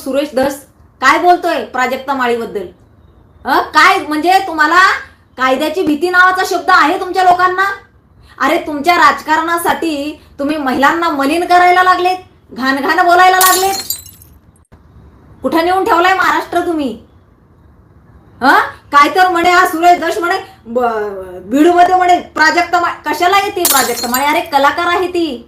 सुरेश धस काय बोलतोय प्राजक्ता माळीबद्दल? काय म्हणजे तुम्हाला कायद्याची भीती नावाचा शब्द आहे तुमच्या लोकांना? अरे तुमच्या राजकारणासाठी तुम्ही महिलांना मलिन करायला लागलेत घाण घाण बोलायला लागलेत. कुठं नेऊन ठेवलाय महाराष्ट्र तुम्ही? हा? काय तर म्हणे हा सुरेश दश म्हणे बीडमध्ये म्हणे प्राजक्ता मा कशाला येते प्राजक्ता माळी? अरे कलाकार आहे ती.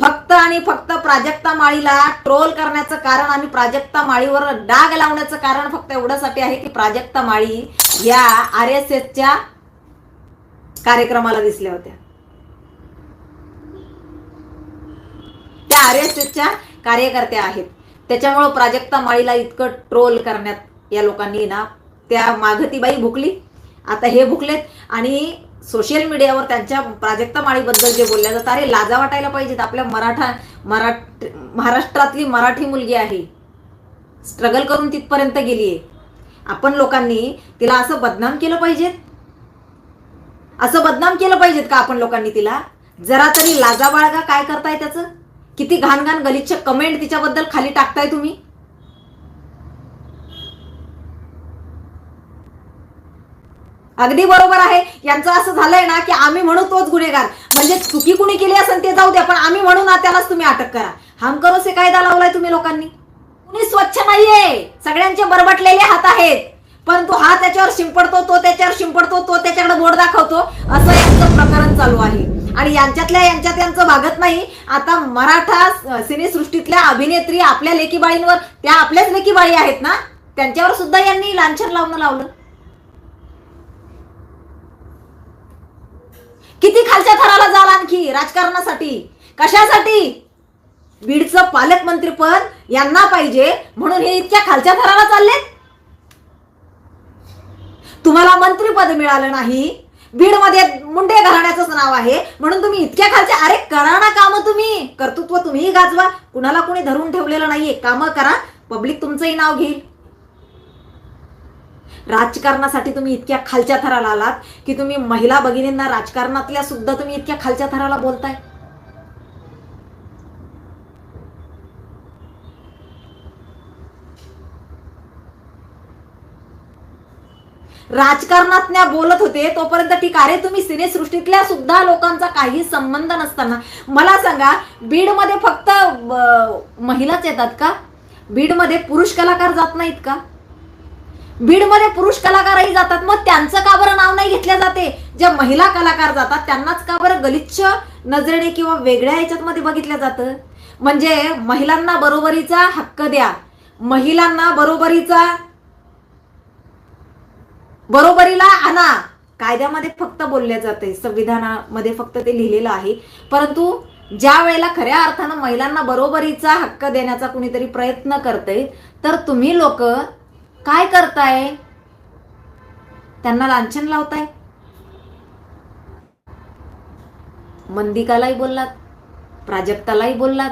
फक्त आणि फक्त प्राजक्ता माळीला ट्रोल करण्याचं कारण आणि प्राजक्ता माळीवर डाग लावण्याचं कारण फक्त एवढ्यासाठी आहे की प्राजक्ता माळी या आर एस एसच्या कार्यक्रमाला दिसल्या होत्या. त्या आर एस एसच्या कार्यकर्त्या आहेत. त्याच्यामुळं प्राजक्ता माळीला इतकं ट्रोल करण्यात या लोकांनी ना त्या माघतीबाई भुकली. आता हे भुकलेत आणि सोशल मीडियावर त्यांच्या प्राजक्ता माळीबद्दल जे बोलल्या जातं अरे लाजा वाटायला पाहिजेत. आपल्या मराठा मराठ महाराष्ट्रातली मराठी मुलगी आहे. स्ट्रगल करून तिथपर्यंत गेली आहे आपण लोकांनी तिला असं बदनाम केलं पाहिजेत? असं बदनाम केलं पाहिजेत का आपण लोकांनी तिला? जरा तरी लाजा बाळगा काय करताय त्याचं? किती घाण घाण गलिच्छ कमेंट तिच्याबद्दल खाली टाकताय तुम्ही? अगदी बरोबर आहे. यांचं असं झालंय ना की आम्ही म्हणू तोच गुन्हेगार. म्हणजे चुकी कुणी केली असेल ते जाऊ द्या पण आम्ही म्हणू ना त्यालाच तुम्ही अटक करा. हम करो से कायदा लावलाय तुम्ही लोकांनी. कुणी स्वच्छ नाहीये. सगळ्यांचे बरबटलेले हात आहेत. परंतु हा त्याच्यावर शिंपडतो तो त्याच्यावर शिंपडतो तो त्याच्याकडे बोट दाखवतो. असं यांचं प्रकरण चालू आहे. आणि यांच्यातल्या यांच्यात यांचं भागत नाही. आता मराठा सिनेसृष्टीतल्या अभिनेत्री आपल्या लेकीबाळींवर त्या आपल्याच लेकीबाळी आहेत ना? त्यांच्यावर सुद्धा यांनी लांछन लावणं लावलं. किती खालच्या थराला जाल आणखी? राजकारणासाठी. कशासाठी? बीडचं पालकमंत्रीपद यांना पाहिजे. म्हणून हे इतक्या खालच्या थराला चालले तुम्हाला मंत्रीपद मिळालं नाही. बीडमध्ये मुंडे घराण्याचंच नाव आहे. म्हणून तुम्ही इतक्या खालच्या अरे करा ना कामं तुम्ही. कर्तृत्व तुम्हीही गाजवा. कुणाला कुणी धरून ठेवलेलं नाहीये. कामं करा. पब्लिक तुमचंही नाव घेईल. राजकारणासाठी तुम्ही इतक्या खालच्या थराला आलात की तुम्ही महिला भगिनींना राजकारणातल्या सुद्धा तुम्ही इतक्या खालच्या थराला बोलताय? राजकारणातल्या बोलत होते तोपर्यंत ठीक अरे तुम्ही सिनेसृष्टीतल्या सुद्धा लोकांचा काही संबंध नसताना. मला सांगा बीडमध्ये फक्त महिलाच येतात का? बीडमध्ये पुरुष कलाकार जात नाहीत का? बीडमध्ये पुरुष कलाकारही जातात. मग त्यांचं का बरं नाव नाही घेतल्या जाते? ज्या महिला कलाकार जातात त्यांनाच का बरं गलिच्छ नजरेने किंवा वेगळ्या ह्याच्यात मध्ये बघितलं जातं? म्हणजे महिलांना बरोबरीचा हक्क द्या. महिलांना बरोबरीचा बरोबरीला आणा. कायद्यामध्ये फक्त बोलल्या जाते संविधानामध्ये फक्त ते लिहिलेलं आहे. परंतु ज्या वेळेला खऱ्या अर्थानं महिलांना बरोबरीचा हक्क देण्याचा कुणीतरी प्रयत्न करते तर तुम्ही लोक काय करताय? त्यांना लांछन लावताय? मंदिकालाही बोललात प्राजक्तालाही बोललात.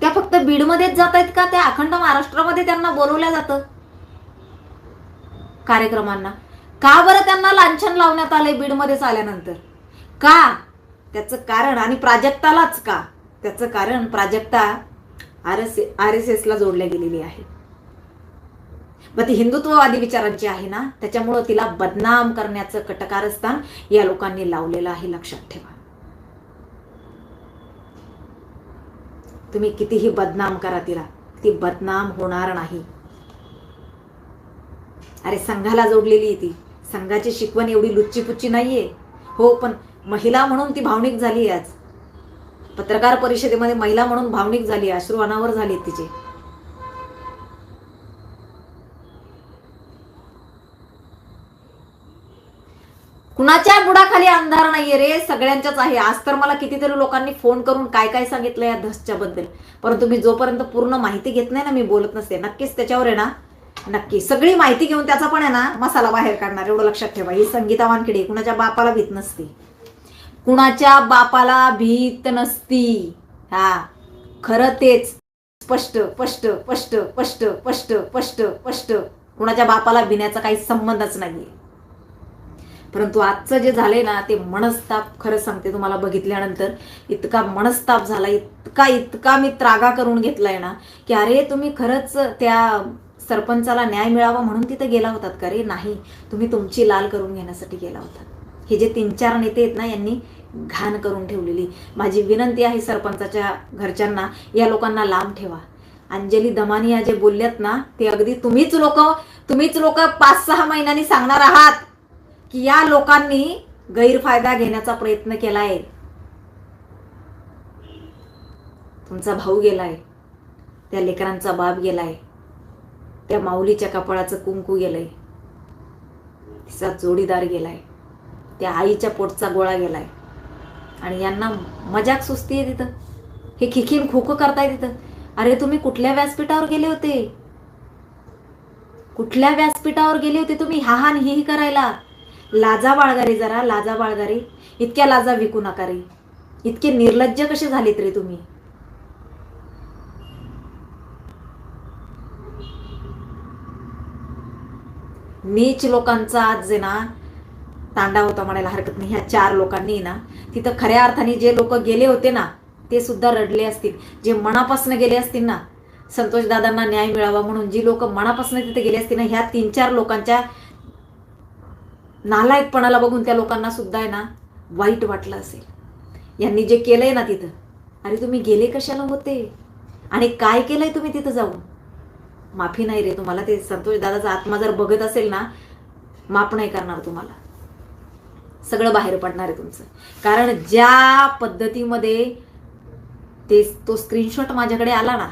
त्या फक्त बीडमध्येच जात आहेत का? त्या अखंड महाराष्ट्रामध्ये त्यांना बोलवल्या जातं. कार्यक्रमांना. का बरं त्यांना लांछन लावण्यात आलंय बीडमध्येच आल्यानंतर? का? त्याचं कारण आणि प्राजक्तालाच का? त्याचं कारण Prajakta R S R S एसला जोडल्या गेलेली आहे. मग ती हिंदुत्ववादी विचारांची आहे ना त्याच्यामुळं तिला बदनाम करण्याचं कटकारस्थान या लोकांनी लावलेलं आहे लक्षात ठेवा. तुम्ही कितीही बदनाम करा तिला ती बदनाम होणार नाही. अरे संघाला जोडलेली ती. संघाची शिकवण एवढी लुच्चीपुच्ची नाहीये. हो पण महिला म्हणून ती भावनिक झाली आज. पत्रकार परिषदेमध्ये महिला म्हणून भावनिक झाली अश्रू अनावर झाले तिचे. कुणाच्या बुडाखाली अंधार नाहीये रे? सगळ्यांच्याच आहे. आज तर मला कितीतरी लोकांनी फोन करून काय काय सांगितलं या धसच्या बद्दल परंतु मी जोपर्यंत पूर्ण माहिती घेत नाही ना मी बोलत नसते. नक्कीच त्याच्यावर आहे ना? नक्की. सगळी माहिती घेऊन त्याचा पण आहे ना मसाला बाहेर काढणार. एवढं लक्षात ठेवा. ही संगीता वानखेडे कुणाच्या बापाला भीत नसते. कुणाच्या बापाला भीत नसती. हा खरं तेच. स्पष्ट स्पष्ट स्पष्ट स्पष्ट स्पष्ट स्पष्ट स्पष्ट. कुणाच्या बापाला भिण्याचा काही संबंधच नाहीये. परंतु आजचं जे झालंय ना ते मनस्ताप खरं सांगते तुम्हाला बघितल्यानंतर. इतका मनस्ताप झाला इतका इतका मी त्रागा करून घेतलाय ना की अरे तुम्ही खरंच त्या सरपंचाला न्याय मिळावा म्हणून तिथे गेला होतात का रे? नाही. तुम्ही तुमची लाल करून घेण्यासाठी गेला होतात हे जे तीन चार नेते आहेत ना यांनी घाण करून ठेवलेली. माझी विनंती आहे सरपंचाच्या घरच्यांना या लोकांना लांब ठेवा. अंजली दमानिया जे बोलल्यात ना ते अगदी तुम्हीच लोक तुम्हीच लोक पाच सहा महिन्यांनी सांगणार आहात की या लोकांनी गैरफायदा घेण्याचा प्रयत्न केलाय. तुमचा भाऊ गेलाय त्या लेकरांचा बाप गेलाय त्या माऊलीच्या कपाळाचं कुंकू गेलंय तिचा जोडीदार गेलाय. त्या आईच्या पोटचा गोळा गेलाय. आणि यांना मजाक सुस्ती आहे तिथं. हे खिखीन खोकं करताय तिथं. अरे तुम्ही कुठल्या व्यासपीठावर गेले होते? कुठल्या व्यासपीठावर गेले होते तुम्ही? हा हा ही करायला. लाजा बाळगारे जरा लाजा बाळगारे. इतक्या लाजा विकू नका रे. इतके निर्लज्ज कसे झालेत रे तुम्ही? नीच लोकांचा आज जे ना तांडा होता म्हणायला हरकत नाही. ह्या चार लोकांनी ना तिथं खऱ्या अर्थाने जे लोक गेले होते ना ते सुद्धा रडले असतील. जे मनापासून गेले असतील ना संतोष दादांना न्याय मिळावा म्हणून जी लोक मनापासून तिथे गेले असतील ना ह्या तीन चार लोकांच्या नालायकपणाला बघून त्या लोकांना सुद्धा आहे ना वाईट वाटलं असेल. यांनी जे केलंय ना तिथं अरे तुम्ही गेले कशाला होते? आणि काय केलंय तुम्ही तिथं जाऊन? माफी नाही रे तुम्हाला ते संतोष दादाचा आत्मा जर बघत असेल ना माफ नाही करणार तुम्हाला. सगळं बाहेर पडणार आहे तुमचं. कारण ज्या पद्धतीमध्ये ते तो स्क्रीनशॉट माझ्याकडे आला ना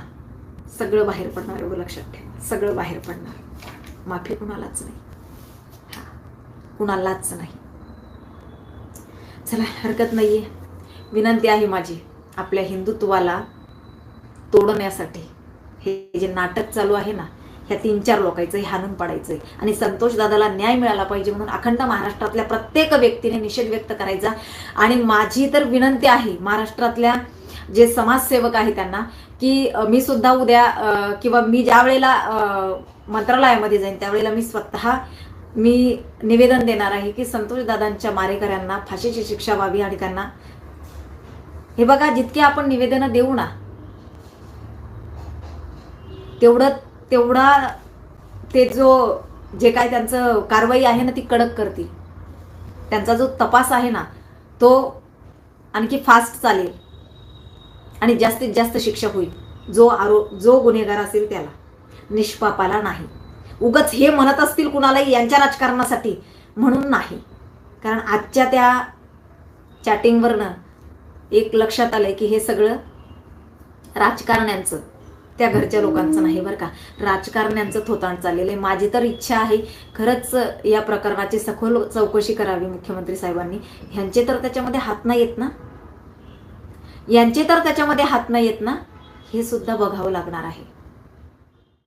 सगळं बाहेर पडणार एवढं लक्षात ठेवा. सगळं बाहेर पडणार. माफी कुणालाच नाही. हा कुणालाच नाही. चला हरकत नाहीये. विनंती आहे माझी आपल्या हिंदुत्वाला तोडण्यासाठी. हे जे नाटक चालू आहे ना ह्या तीन चार लोकांचं हे हाणून पडायचंय. आणि संतोष दादाला न्याय मिळाला पाहिजे म्हणून अखंड महाराष्ट्रातल्या प्रत्येक व्यक्तीने निषेध व्यक्त करायचा. आणि माझी तर विनंती आहे महाराष्ट्रातल्या जे समाजसेवक आहे त्यांना की मी सुद्धा उद्या किंवा मी ज्या वेळेला मंत्रालयामध्ये जाईन त्यावेळेला मी स्वतः मी निवेदन देणार आहे की संतोष दादांच्या मारेकऱ्यांना फाशीची शिक्षा व्हावी आणि त्यांना हे बघा जितके आपण निवेदनं देऊ ना तेवढं तेवढा ते जो जे काय त्यांचं कारवाई आहे ना ती कडक करतील. त्यांचा जो तपास आहे ना तो आणखी फास्ट चालेल. आणि जास्तीत जास्त शिक्षा होईल. जो आरो जो गुन्हेगार असेल त्याला. निष्पापाला नाही. उगच हे म्हणत असतील कुणालाही यांच्या राजकारणासाठी म्हणून नाही. कारण आजच्या त्या चॅटिंगवरनं एक लक्षात आलंय की हे सगळं राजकारण्यांचं. त्या घरच्या लोकांचं नाही बरं का. राजकारण्यांचं थोतांड चाललेलं आहे. माझी तर इच्छा आहे खरंच या प्रकरणाची सखोल चौकशी करावी मुख्यमंत्री साहेबांनी. ह्यांचे तर त्याच्यामध्ये हात नाही येत ना? यांचे तर त्याच्यामध्ये हात नाही येत ना? हे सुद्धा बघावं लागणार आहे.